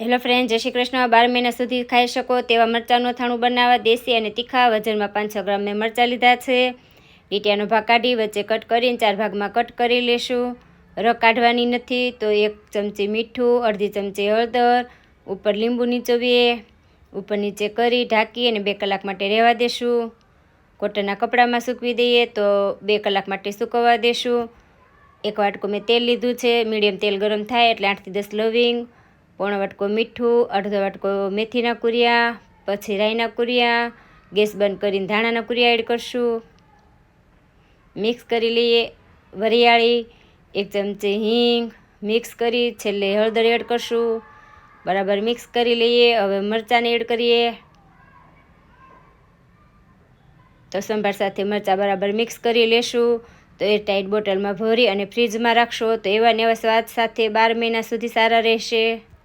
Hello friend જય શ્રી કૃષ્ણ. બાર મહિના સુધી ખાઈ શકો તેવા મરચાંનું અથાણું બનાવવા, દેશી અને તીખા વજનમાં પાંચ છ ગ્રામ મેં મરચાં લીધા છે. લીટિયાનો ભાગ કાઢી વચ્ચે કટ કરીને ચાર ભાગમાં કટ કરી લેશું. ર કાઢવાની નથી તો એક ચમચી મીઠું, અડધી ચમચી હળદર, ઉપર લીંબુ નીચોવીએ. ઉપર નીચે કરી ઢાંકી અને બે કલાક માટે રહેવા દેશું. કોટનના કપડામાં સૂકવી દઈએ તો બે કલાક માટે સૂકવવા દેશું. એક વાટકો મેં તેલ લીધું છે. મીડિયમ તેલ ગરમ થાય એટલે આઠથી દસ લવિંગ. પોણો વાટકો મીઠું, અડધો વાટકો મેથીના કુરિયા, પછી રાઈના કુરિયા, ગેસ બંધ કરીને ધાણાના કુરિયા એડ કરશું. મિક્સ કરી લઈએ વરિયાળી, એક ચમચી હિંગ મિક્સ કરી છેલ્લે હળદર એડ કરશું. બરાબર મિક્સ કરી લઈએ, હવે મરચાંને એડ કરીએ. તો સંભાર સાથે મરચાં બરાબર મિક્સ કરી લેશું. તો એ ટાઈટ બોટલમાં ભરી અને ફ્રીજમાં રાખશો તો એવા ને એવા સ્વાદ સાથે બાર મહિના સુધી સારા રહેશે.